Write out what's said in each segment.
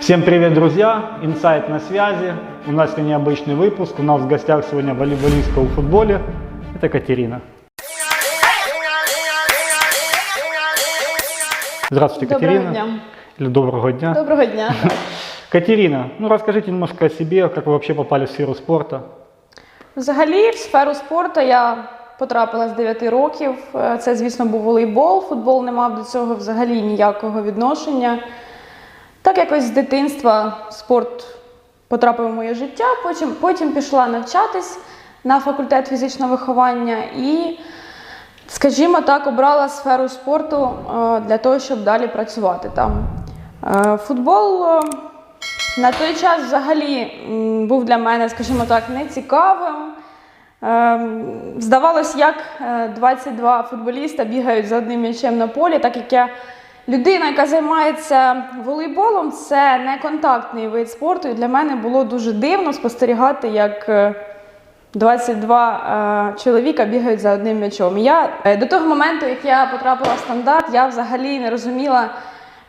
Всем привет, друзья! Инсайт на связи. У нас сегодня необычный выпуск. У нас в гостях сегодня волейболистка у футболе. Это Катерина. Здравствуйте, Доброго Катерина. дня. Или доброго дня. Доброго дня. Катерина, ну расскажите немножко о себе, как вы вообще попали в сферу спорта. Взагалі, в сферу спорту я потрапила з 9 років. Е, Це, звісно, був волейбол. Футбол не мав до цього взагалі ніякого відношення. Так якось з дитинства спорт потрапив в моє життя. Потім, потім пішла навчатись на факультет фізичного виховання і, скажімо так, обрала сферу спорту е, для того, щоб далі працювати там. Е, Футбол е, на той час взагалі був для мене, скажімо так, нецікавим. Здавалось, як е, 22 футболіста бігають за одним м'ячем на полі, так як я людина, яка займається волейболом, це не контактний вид спорту. І для мене було дуже дивно спостерігати, як е, 22 е, чоловіка бігають за одним м'ячом. Я е, до того моменту, як я потрапила в стандарт, я взагалі не розуміла,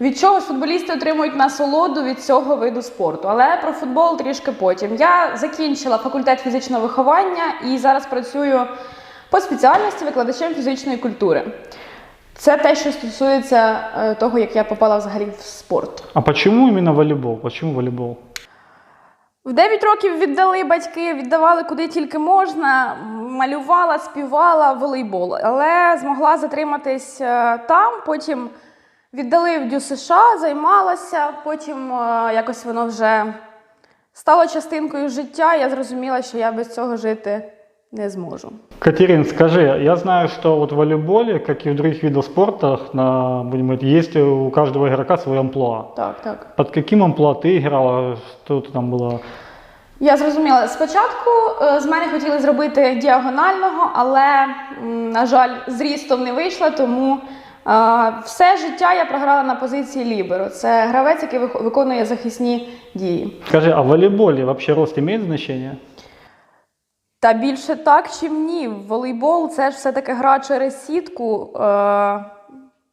від чого ж футболісти отримують насолоду від цього виду спорту. Але про футбол трішки потім. Я закінчила факультет фізичного виховання і зараз працюю по спеціальності викладачем фізичної культури. Це те, що стосується е, того, як я попала взагалі в спорт. А почему именно волейбол? Почему волейбол? В 9 років віддали батьки, віддавали куди тільки можна, малювала, співала волейбол, але змогла затриматись е, там. Потім віддали в Дю США, займалася. Потім е, якось воно вже стало частинкою життя. Я зрозуміла, що я без цього жити не зможу. Катерин, скажи, я знаю, что вот в волейболе, как и в других видах спорта, на, будем говорить, есть у каждого игрока свой амплуа. Так, так. Под каким амплуа ты играла? Что ты там было? Я зрозуміла. Спочатку е, з мене хотіли зробити діагонального, але, м, на жаль, зрістом не вийшло, тому е, все життя я програла на позиції ліберо. Це гравець, який вих- виконує захисні дії. Скажи, а в волейболе вообще рост имеет значение? Та більше так, чим ні. Волейбол це ж все-таки гра через сітку. Е,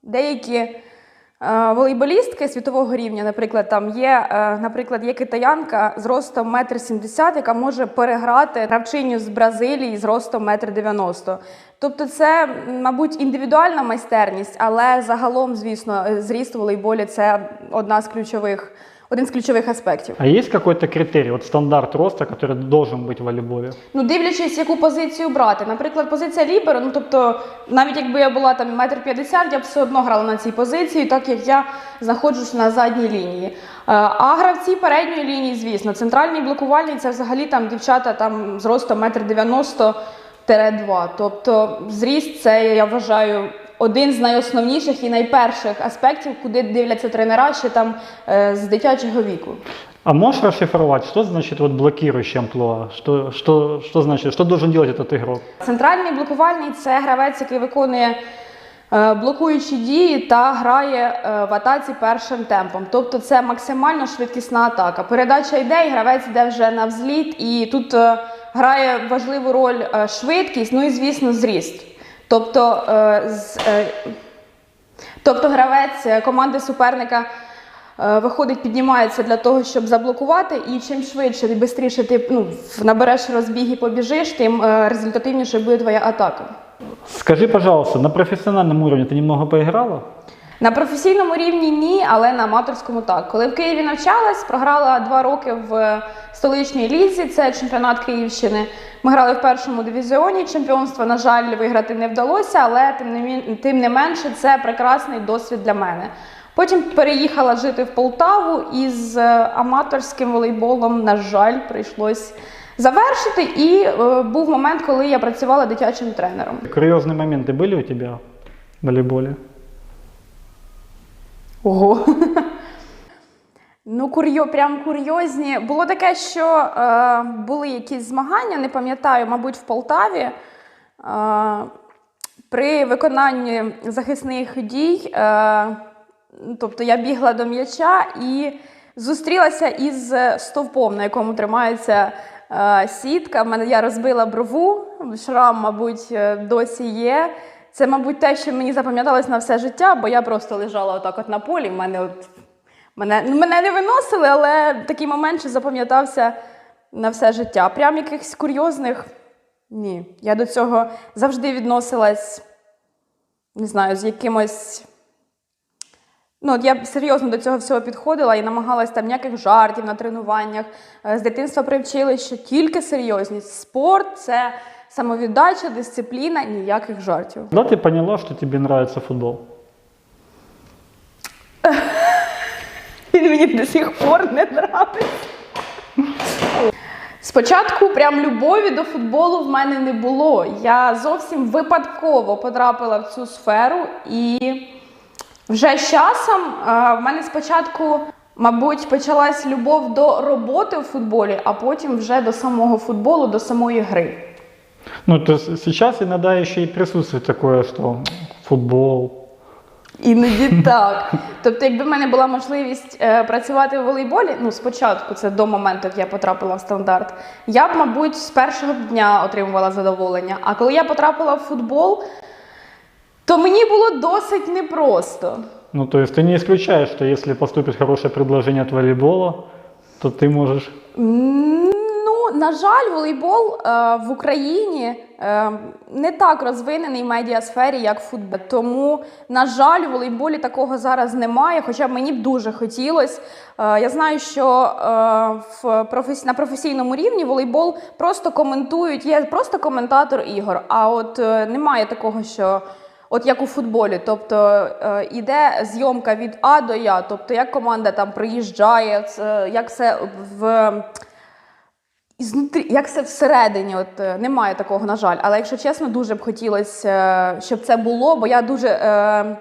деякі е, волейболістки світового рівня, наприклад, там є, е, наприклад, є китаянка з ростом 1,70 м, яка може переграти гравчиню з Бразилії з ростом 1,90 м. Тобто це, мабуть, індивідуальна майстерність, але загалом, звісно, зріст волейболі це одна з ключових, один з ключових аспектів. А есть какой-то критерий, вот стандарт роста, который должен быть в волейболе? Ну, дивлячись, яку позицію брати. Наприклад, позиція ліберо, ну тобто, навіть якби я була там метр п'ятдесят, я б все одно грала на цій позиції, так як я знаходжусь на задній лінії. Е, А гравці передньої лінії, звісно, центральний блокувальний це взагалі там дівчата там з ростом метр дев'яносто два. Тобто зріст це я вважаю. Один з найосновніших і найперших аспектів, куди дивляться тренера ще там е, з дитячого віку. А можешь расшифровать, что значит вот блокирующий амплуа? Что, что, что значит, что должен делать этот игрок? Центральний блокувальний це гравець, який виконує е, блокуючі дії та грає е, в атаці першим темпом. Тобто це максимально швидкісна атака. Передача йде, і гравець йде вже на взліт, і тут е, грає важливу роль е, швидкість, ну і звісно, зріст. Тобто, е, е, тобто гравець е, команди суперника. Виходить, піднімається для того, щоб заблокувати, і чим швидше і швидше ти ну, набереш розбіг і побіжиш, тим результативніше буде твоя атака. Скажи, пожалуйста, на профессиональном уровне ты немного поиграла? На професійному рівні ні, але на аматорському так. Коли в Києві навчалась, програла два роки в столичній лізі, це чемпіонат Київщини. Ми грали в першому дивізіоні чемпіонства. На жаль, виграти не вдалося, але тим не, мін- тим не менше це прекрасний досвід для мене. Потім переїхала жити в Полтаву і з е, аматорським волейболом, на жаль, прийшлось завершити. І е, був момент, коли я працювала дитячим тренером. Курьезные моменты были у тебя в волейболе? Ого. Ну, курйо, прям курйозні. Було таке, що е, були якісь змагання, не пам'ятаю, мабуть, в Полтаві. Е, при виконанні захисних дій, е, тобто я бігла до м'яча і зустрілася із стовпом, на якому тримається е, сітка. Я розбила брову, шрам, мабуть, е, досі є. Це, мабуть, те, що мені запам'яталось на все життя, бо я просто лежала отак от на полі. Мене от Мене, ну, мене не виносили, але такий момент, що запам'ятався на все життя. Прям якихось курйозних. Ні. Я до цього завжди відносилась, не знаю, з якимось. Ну, от я серйозно до цього всього підходила і намагалась там ніяких жартів на тренуваннях. Е, З дитинства привчили, що тільки серйозність. Спорт це самовіддача, дисципліна, ніяких жартів. Когда ты поняла, что тебе нравится футбол? Він мені до сих пор не нравиться. Спочатку прям любові до футболу в мене не було. Я зовсім випадково потрапила в цю сферу, і вже з часом в мене спочатку, мабуть, почалась любов до роботи в футболі, а потім вже до самого футболу, до самої гри. Ну, то сейчас иногда еще и присутствует такое, что футбол. Іноді так. Тобто, якби в мене була можливість е, працювати в волейболі, ну спочатку, це до моменту, як я потрапила в стандарт, я б, мабуть, з першого дня отримувала задоволення. А коли я потрапила в футбол, то мені було досить непросто. Ну, то есть ты не исключаешь, что если поступит хорошее предложение от волейбола, то ты можешь... М, на жаль, волейбол е, в Україні е, не так розвинений в медіасфері, як футбол. Тому, на жаль, у волейболі такого зараз немає, хоча мені б дуже хотілося. Е, я знаю, що в професі... на професійному рівні волейбол просто коментують, є просто коментатор ігор. А от немає такого, що. От як у футболі, тобто іде зйомка від А до Я, тобто як команда там приїжджає, як все в ізнутрі, як це всередині, от е, немає такого, на жаль. Але якщо чесно, дуже б хотілося, е, щоб це було, бо я дуже е,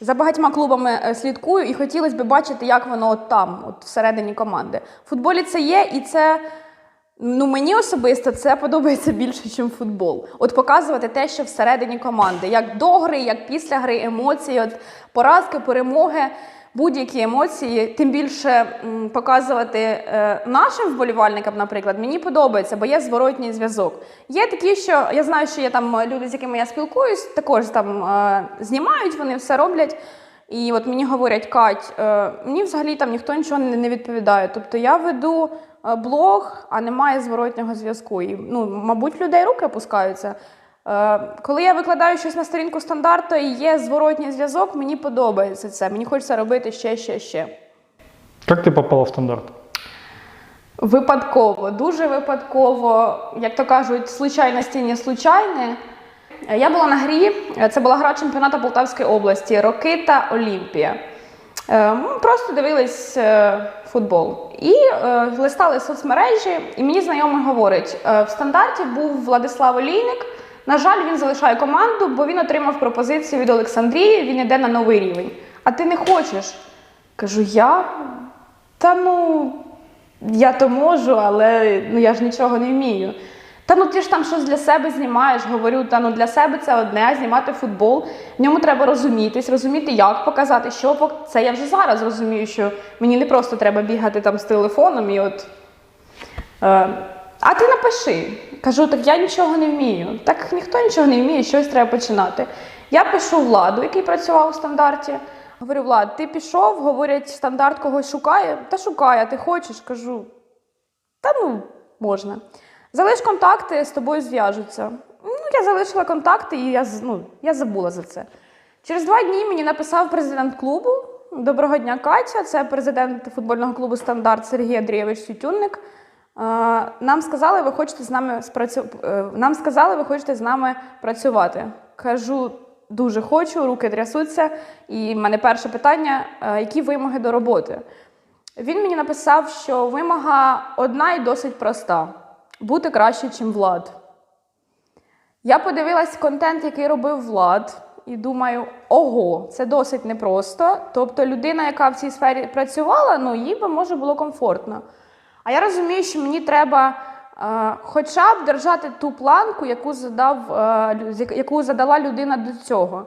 за багатьма клубами е, слідкую і хотілося б бачити, як воно от там, от всередині команди. В футболі це є, і це. Ну, мені особисто це подобається більше, ніж футбол. От показувати те, що всередині команди, як до гри, як після гри, емоції, от поразки, перемоги, будь-які емоції. Тим більше показувати е, нашим вболівальникам, наприклад, мені подобається, бо є зворотній зв'язок. Є такі, що я знаю, що є там люди, з якими я спілкуюсь, також там е, знімають, вони все роблять. І от мені говорять, Кать, е, мені взагалі там ніхто нічого не, не відповідає. Тобто я веду блог, а немає зворотнього зв'язку. І, ну, мабуть, людей руки опускаються. Е, коли я викладаю щось на сторінку стандарту і є зворотній зв'язок, мені подобається це. Мені хочеться робити ще, ще, ще. Как ты попала в стандарт? Випадково, дуже випадково, як то кажуть, случайності не случайне. Я була на грі, це була гра чемпіонату Полтавської області Рокита Олімпія. Е, просто дивились е, футбол і е, листали соцмережі, і мені знайомий говорить: е, в стандарті був Владислав Олійник. На жаль, він залишає команду, бо він отримав пропозицію від Олександрії, він йде на новий рівень. А ти не хочеш? Кажу, я? Та ну, я то можу, але ну, я ж нічого не вмію. Та ну ти ж там щось для себе знімаєш. Говорю, та ну для себе це одне, знімати футбол. В ньому треба розумітись, розуміти, як показати, що це я вже зараз розумію, що мені не просто треба бігати там з телефоном і от. Е, а ти напиши. Кажу, так я нічого не вмію. Так ніхто нічого не вміє, щось треба починати. Я пишу владу, який працював у стандарті. Говорю, Влад, ти пішов, говорять, стандарт когось шукає. Та шукає, ти хочеш? Кажу, та ну, можна. Залиш контакти, з тобою зв'яжуться. Ну, я залишила контакти і я, ну, я забула за це. Через два дні мені написав президент клубу. Доброго дня, Катя. Це президент футбольного клубу Стандарт Сергій Андрійович Сютюнник. Нам сказали, ви хочете з нами спрацю... е, Нам сказали, ви хочете з нами працювати. Кажу, дуже хочу, руки трясуться. І в мене перше питання: е, які вимоги до роботи? Він мені написав, що вимога одна і досить проста: бути краще, ніж Влад. Я подивилась контент, який робив Влад, і думаю, ого, це досить непросто. Тобто людина, яка в цій сфері працювала, ну їй би може було комфортно. А я розумію, що мені треба е, хоча б держати ту планку, яку, задав, е, яку задала людина до цього.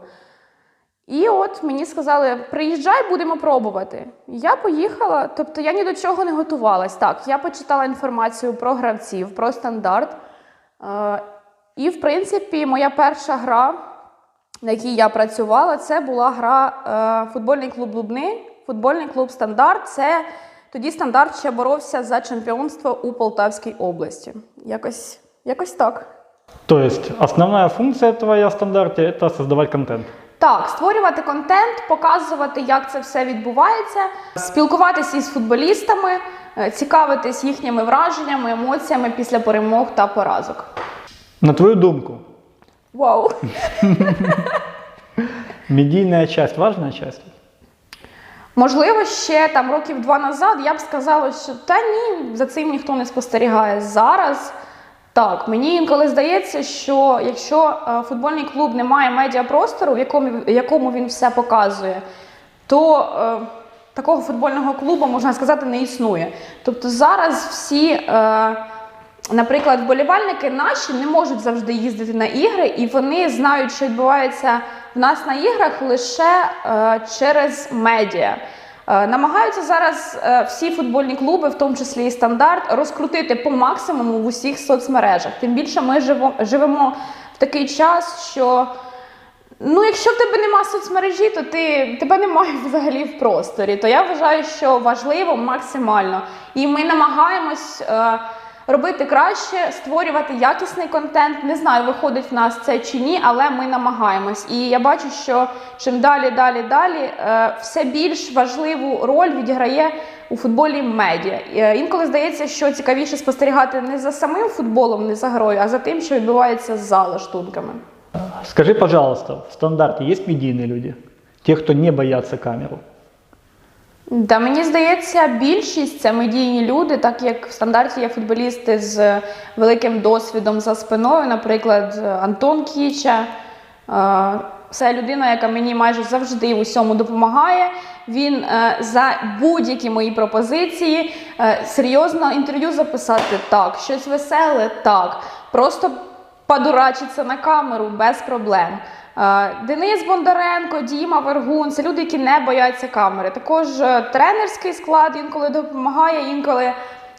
І от мені сказали: приїжджай, будемо пробувати. Я поїхала, тобто я ні до чого не готувалась. Так, я почитала інформацію про гравців, про стандарт. Е, і, в принципі, моя перша гра, на якій я працювала, це була гра е, футбольний клуб Лубни, футбольний клуб Стандарт. Це тоді стандарт ще боровся за чемпіонство у Полтавській області. Якось, якось так. То есть основная функция твоя в стандарте это создавать контент. Так, створювати контент, показувати, як це все відбувається, спілкуватися із футболістами, е, цікавитись їхніми враженнями, емоціями після перемог та поразок. На твою думку, Вау! медийная часть важная часть? Можливо, ще там років два назад я б сказала, що та ні, за цим ніхто не спостерігає. Зараз так, мені інколи здається, що якщо е, футбольний клуб не має медіапростору, в якому, в якому він все показує, то е, такого футбольного клубу, можна сказати, не існує. Тобто зараз всі. Е, Наприклад, вболівальники наші не можуть завжди їздити на ігри, і вони знають, що відбувається в нас на іграх лише е, через медіа. Е, намагаються зараз е, всі футбольні клуби, в тому числі і стандарт, розкрутити по максимуму в усіх соцмережах. Тим більше ми живо, живемо в такий час, що Ну, якщо в тебе нема соцмережі, то ти тебе немає взагалі в просторі. То я вважаю, що важливо максимально. І ми намагаємось е, робити краще, створювати якісний контент. Не знаю, виходить в нас це чи ні, але ми намагаємось. І я бачу, що чим далі, далі, далі, е, все більш важливу роль відіграє у футболі медіа. Е, Інколи здається, що цікавіше спостерігати не за самим футболом, не за грою, а за тим, що відбувається за лаштунками. Скажи, пожалуйста, в стандарте есть медийные люди? Те, кто не боятся камеру? Та мені здається, більшість це медійні люди, так як в стандарті є футболісти з великим досвідом за спиною, наприклад, Антон Кіча. Е, Це людина, яка мені майже завжди в усьому допомагає. Він е, за будь-які мої пропозиції е, серйозно інтерв'ю записати так, щось веселе так. Просто подурачиться на камеру без проблем. Е, Денис Бондаренко, Діма Вергун це люди, які не бояться камери. Також е, тренерський склад інколи допомагає, інколи,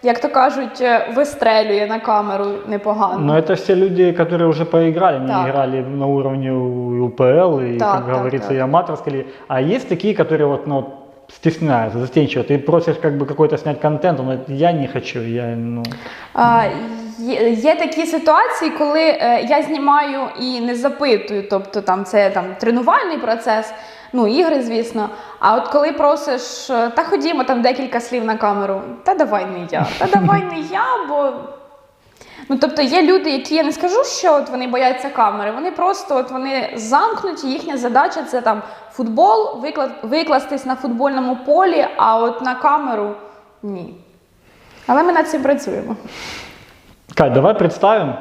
як то кажуть, е, вистрелює на камеру непогано. Но это все люди, которые уже поиграли, не Так. играли на уровне у- УПЛ и, Так, как так, говорится, так. и аматорской. лиги. А есть такие, которые вот, ну, стесняются, застенчивы. Ты просишь как бы какой-то снять контент, он говорит, я не хочу, я, ну... А, Є, такі ситуації, коли е, я знімаю і не запитую, тобто там це там тренувальний процес, ну ігри, звісно. А от коли просиш, е, та ходімо там декілька слів на камеру, та давай не я, та давай не я, бо. Ну, тобто є люди, які я не скажу, що от вони бояться камери. Вони просто от вони замкнуті. Їхня задача це там футбол, викла... викластись на футбольному полі, а от на камеру ні. Але ми над цим працюємо. Кать, давай представим,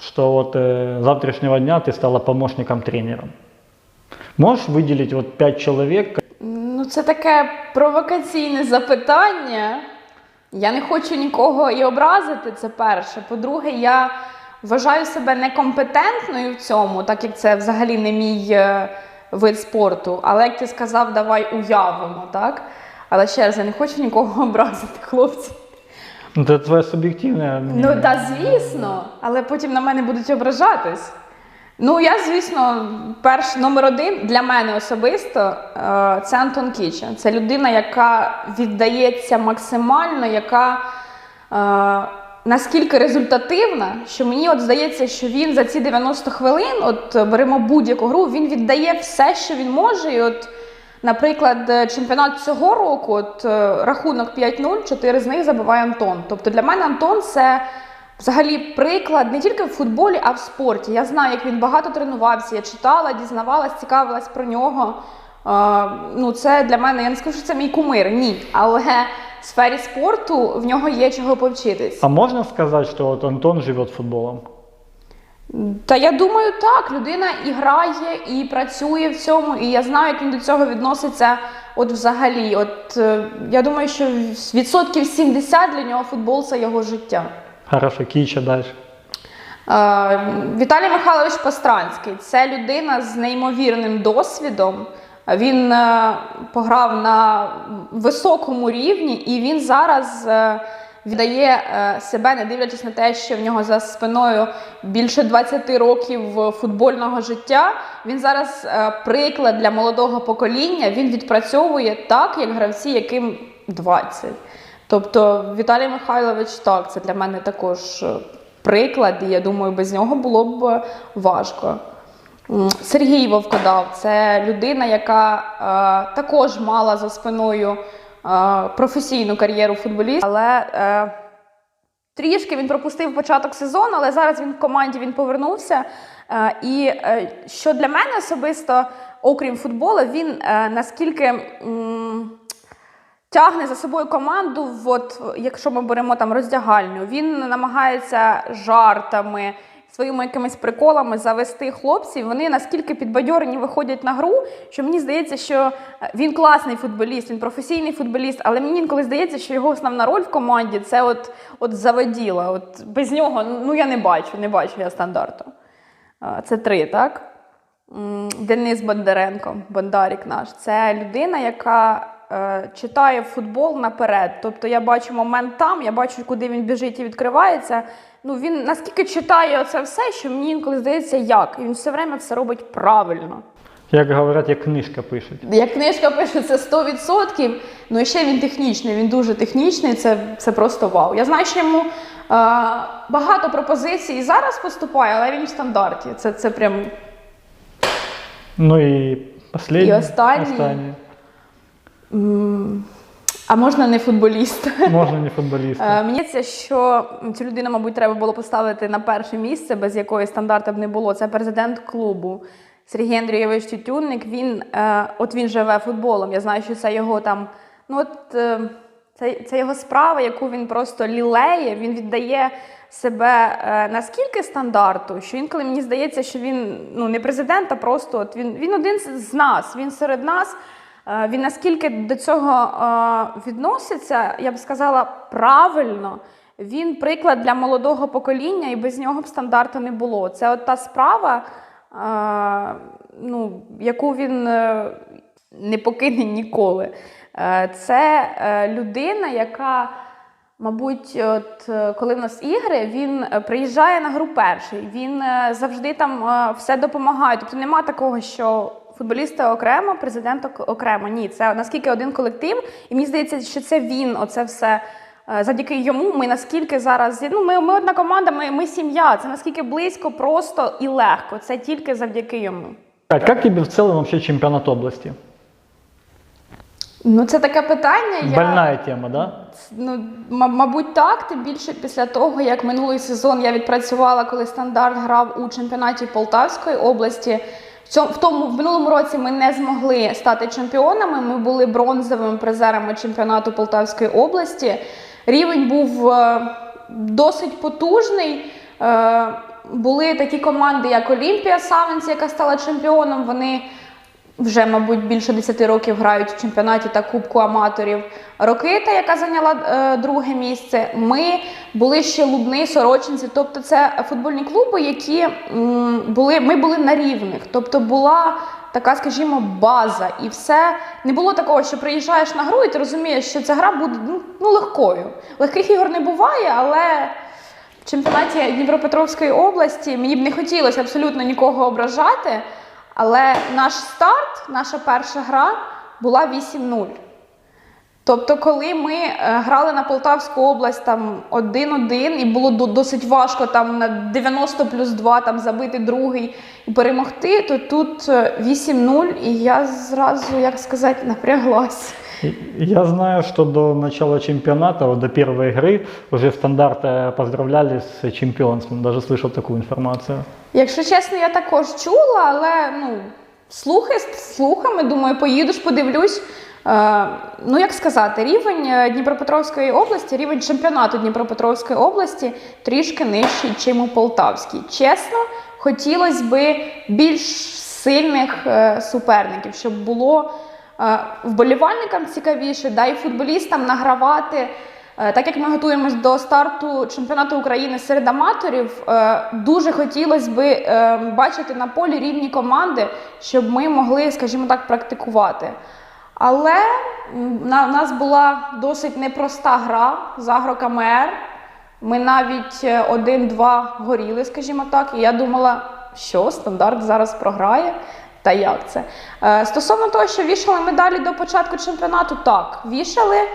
что вот э, с завтрашнего дня ты стала помощником тренера. Можешь выделить вот пять человек, Ну, це таке провокаційне запитання. Я не хочу нікого і образити, це перше. По-друге, я вважаю себе некомпетентною в цьому, так як це взагалі не мій е, вид спорту. Але як ти сказав, давай уявимо, так? Але ще раз, я не хочу нікого образити, хлопці. Ну, это твое субъективное. Ну, та звісно, але потім на мене будуть ображатись. Ну, я, звісно, перш номер один для мене особисто е, це Антон Кіча. Це людина, яка віддається максимально, яка е, наскільки результативна, що мені от здається, що він за ці 90 хвилин, от беремо будь-яку гру, він віддає все, що він може. І от, наприклад, е, чемпіонат цього року, от е, рахунок 5-0, 4 з них забиває Антон. Тобто для мене Антон це. Взагалі, приклад не тільки в футболі, а в спорті. Я знаю, як він багато тренувався. Я читала, дізнавалась, цікавилась про нього. Е, ну, це для мене, я не скажу, що це мій кумир, ні. Але в сфері спорту в нього є чого повчитись. А можно сказать, что вот Антон живет футболом? Та я думаю, так. Людина і грає, і працює в цьому, і я знаю, як він до цього відноситься. От взагалі, от е, я думаю, що відсотків 70 для нього футбол це його життя. Хорошо, Кича дальше. Е, Віталій Михайлович Постранський це людина з неймовірним досвідом. Він е, пограв на високому рівні, і він зараз е, віддає е, себе, не дивлячись на те, що в нього за спиною більше 20 років футбольного життя. Він зараз е, приклад для молодого покоління. Він відпрацьовує так, як гравці, яким 20. Тобто Віталій Михайлович, так, це для мене також е, приклад, і я думаю, без нього було б важко. Сергій Вовкодав це людина, яка е, також мала за спиною професійну кар'єру футболіста, але е, трішки він пропустив початок сезону, але зараз він в команді він повернувся. Е, і е, що для мене особисто, окрім футболу, він е, наскільки. м, Тягне за собою команду, от, якщо ми беремо там роздягальню, він намагається жартами, своїми якимись приколами завести хлопців. Вони наскільки підбадьорені виходять на гру, що мені здається, що е, він класний футболіст, він професійний футболіст, але мені інколи здається, що його основна роль в команді це от, от заводіла. От без нього ну я не бачу, не бачу я стандарту. Це три, так? Денис Бондаренко, Бондарік наш, це людина, яка читає футбол наперед. Тобто я бачу момент там, я бачу, куди він біжить і відкривається. Ну він наскільки читає це все, що мені інколи здається, як. І він все время це робить правильно. Як говорять, як книжка пишуть. Як книжка пише, це 100%. Ну і ще він технічний, він дуже технічний, це, це просто вау. Я знаю, що йому е, багато пропозицій і зараз поступає, але він в стандарті. Це, це прям Ну і останній. І останній. А можна не футболіст? Можна не футболіст. Е, Мені це, що цю людину, мабуть, треба було поставити на перше місце, без якої стандарту б не було. Це президент клубу Сергій Андрійович Тютюнник. Він е, от він живе футболом. Я знаю, що це його там. Ну от е, це, це його справа, яку він просто лілеє. Він віддає себе е, наскільки стандарту, що інколи мені здається, що він ну не президент, а просто от він, він один з нас, він серед нас. Е, Він наскільки до цього е, відноситься, я б сказала, правильно. Він приклад для молодого покоління, і без нього б стандарту не було. Це от та справа, е, ну, яку він не покине ніколи. Це людина, яка, мабуть, от коли в нас ігри, він приїжджає на гру перший. Він завжди там все допомагає. Тобто нема такого, що футболісти окремо, президент окремо. Ні, це наскільки один колектив, і мені здається, що це він, оце все. е, Завдяки йому ми наскільки зараз ну ми, ми одна команда, ми, ми сім'я. Це наскільки близько, просто і легко. Це тільки завдяки йому. Кать, как тебе в целом вообще чемпионат области? Ну це таке питання. Я... Тема, да? Ну, м- мабуть, так. Тим більше після того, як минулий сезон я відпрацювала, коли стандарт грав у чемпіонаті Полтавської області. В тому в минулому році ми не змогли стати чемпіонами. Ми були бронзовими призерами чемпіонату Полтавської області. Рівень був е, досить потужний. Е, були такі команди, як Олімпія Савенці, яка стала чемпіоном. Вони вже, мабуть, більше 10 років грають в чемпіонаті та Кубку аматорів. Рокита, яка зайняла е, друге місце. Ми були ще Лубни, Сорочинці. Тобто, це футбольні клуби, які м, були, ми були на рівних. Тобто була така, скажімо, база. І все не було такого, що приїжджаєш на гру, і ти розумієш, що ця гра буде ну, ну, легкою. Легких ігор не буває, але. В чемпіонаті Дніпропетровської області мені б не хотілося абсолютно нікого ображати, але наш старт, наша перша гра була 8-0. Тобто, коли ми е, грали на Полтавську область там 1-1, і було досить важко там на 90 плюс 2 там забити другий і перемогти, то тут е, 8-0, і я зразу, як сказати, напряглась. И- Я знаю, что до начала чемпионата, вот до первой игры, уже стандарт э, поздравляли с чемпионством. Даже слышал такую информацию. Якщо чесно, я також чула, але ну, слухи з слухами, думаю, поїдеш, подивлюсь. Е, ну, як сказати, рівень е, Дніпропетровської області, рівень чемпіонату Дніпропетровської області трішки нижчий, ніж у Полтавській. Чесно, хотілося б більш сильних е, суперників, щоб було е, вболівальникам цікавіше, да і футболістам награвати. Е, Так як ми готуємось до старту чемпіонату України серед аматорів, е, дуже хотілося б бачити на полі рівні команди, щоб ми могли, скажімо так, практикувати. Але на, нас була досить непроста гра з агрокамер. Ми навіть е, один-два горіли, скажімо так. І я думала, що стандарт зараз програє. Та як це? Е, Стосовно того, що вішали медалі до початку чемпіонату, так, вішали. Е,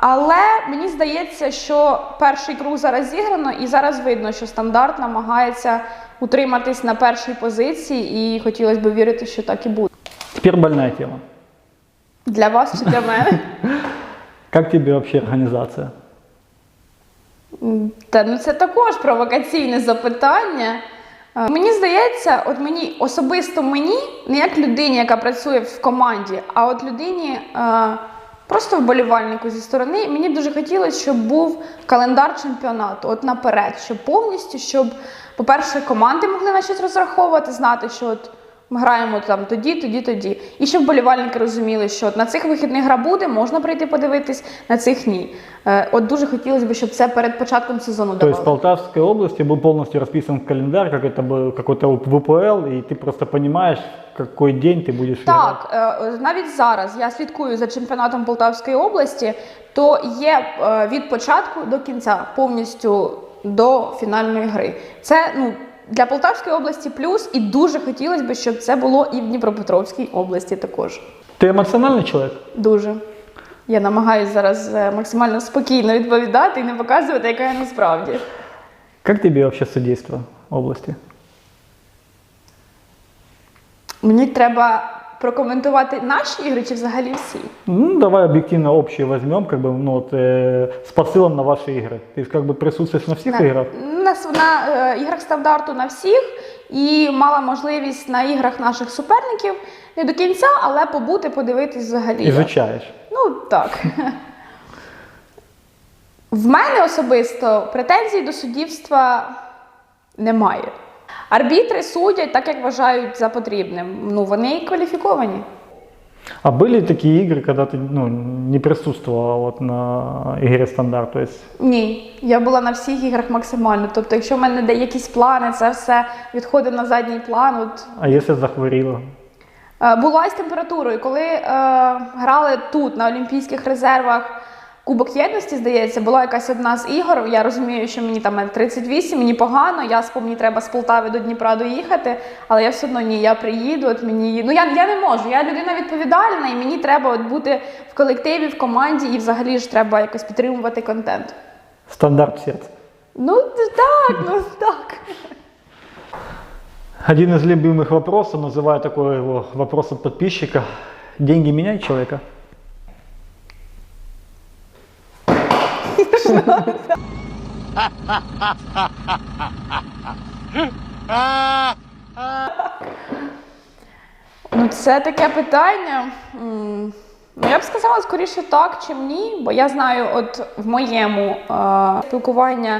Але мені здається, що перший круг зараз зіграно, і зараз видно, що стандарт намагається утриматись на першій позиції, і хотілося б вірити, що так і буде. Теперь больная тема. Для вас чи для мене? Тебе вообще организация? М, Та ну це також провокаційне запитання. Е, Мені здається, от мені особисто мені, не як людині, яка працює в команді, а от людині е, просто вболівальнику зі сторони, мені дуже хотілося, щоб був календар чемпіонату, от наперед, щоб повністю, щоб, по-перше, команди могли на щось розраховувати, знати, що от ми граємо там тоді, тоді, тоді. І щоб вболівальники розуміли, що от на цих вихідних гра буде, можна прийти подивитись, на цих ні. Е, От дуже хотілося б, щоб це перед початком сезону То есть в давали. Полтавской области был полностью расписан календарь, как это был какой-то ВПЛ, и ты просто понимаешь, в какой день ты будешь играть. Так, е, навіть зараз я слідкую за чемпіонатом Полтавської області, то є е, від початку до кінця повністю до фінальної гри. Це ну. Для Полтавської області плюс, і дуже хотілося б, щоб це було і в Дніпропетровській області також. Ты эмоциональный человек? Дуже. Я намагаюся зараз е, максимально спокійно відповідати і не показувати, яка я насправді. Как тебе вообще судейство области? Мені треба прокоментувати наші ігри чи взагалі всі. Ну, давай объективно общие возьмем, как бы, ну, вот, э, с посылом на ваши игры. Ты как бы присутствуешь на всех На, играх? на, с- на е, іграх стандарту на всіх і мала можливість на іграх наших суперників не до кінця, але побути, подивитись взагалі. як. Изучаешь. Ну так. В мене особисто претензій до суддівства немає. Арбітри судять так, як вважають за потрібним. Ну, вони кваліфіковані. А были такие игры, когда ты ну, не присутствовала вот на игре стандарт? То есть Ні, я була на всіх іграх максимально. Тобто, якщо в мене де якісь плани, це все відходить на задній план. От А если захворела? Е, Була із температурою. Коли е, грали тут, на Олімпійських резервах, Кубок єдності, здається, була якась одна з ігор. Я розумію, що мені там 38, мені погано, я мені треба з Полтави до Дніпра доїхати, але я все одно ні, я приїду, от мені. Ну я, я не можу. Я людина відповідальна, і мені треба от бути в колективі, в команді, і взагалі ж треба якось підтримувати контент. Стандарт сердце. Ну так, ну так. Один из любимых вопросов, называю такой его вопрос от подписчика. Деньги меняют человека? Ну, це таке питання. Ну, я б сказала скоріше так, чим ні, бо я знаю, от в моєму е, спілкуванні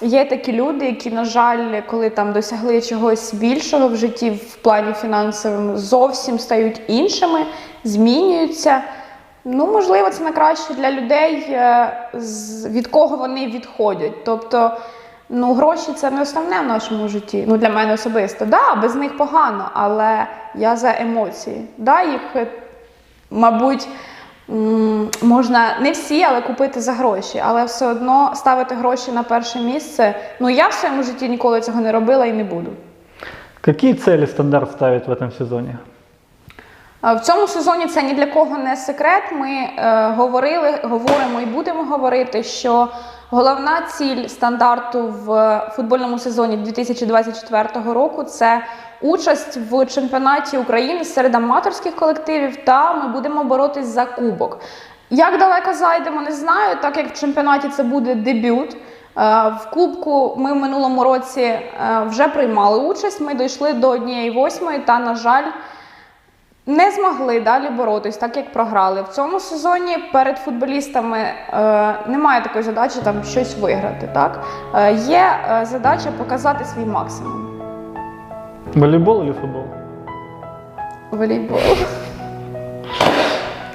є такі люди, які, на жаль, коли там досягли чогось більшого в житті в плані фінансовому, зовсім стають іншими, змінюються. Ну, можливо, це на краще для людей, е, від кого вони відходять. Тобто, ну, гроші це не основне в нашому житті. Ну, для мене особисто. Да, без них погано, але я за емоції. Да, їх, е, мабуть, можна не всі, але купити за гроші. Але все одно ставити гроші на перше місце. Ну, я в своєму житті ніколи цього не робила і не буду. Какие цели стандарт ставит в этом сезоне? В цьому сезоні це ні для кого не секрет. Ми е, говорили, говоримо і будемо говорити, що головна ціль стандарту в футбольному сезоні 2024 року це участь в чемпіонаті України серед аматорських колективів, та ми будемо боротись за кубок. Як далеко зайдемо, не знаю, так як в чемпіонаті це буде дебют. Е, В Кубку ми в минулому році е, вже приймали участь. Ми дійшли до однієї восьмої, та, на жаль, не змогли далі боротись, так як програли. В цьому сезоні перед футболістами е, немає такої задачі там щось виграти. Так? Е, є е, задача показати свій максимум. Волейбол или футбол? Волейбол.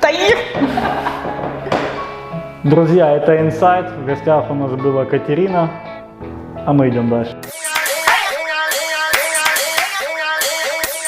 Та їх! Друзья, это инсайт. В гостях у нас была Катерина. А мы идем дальше.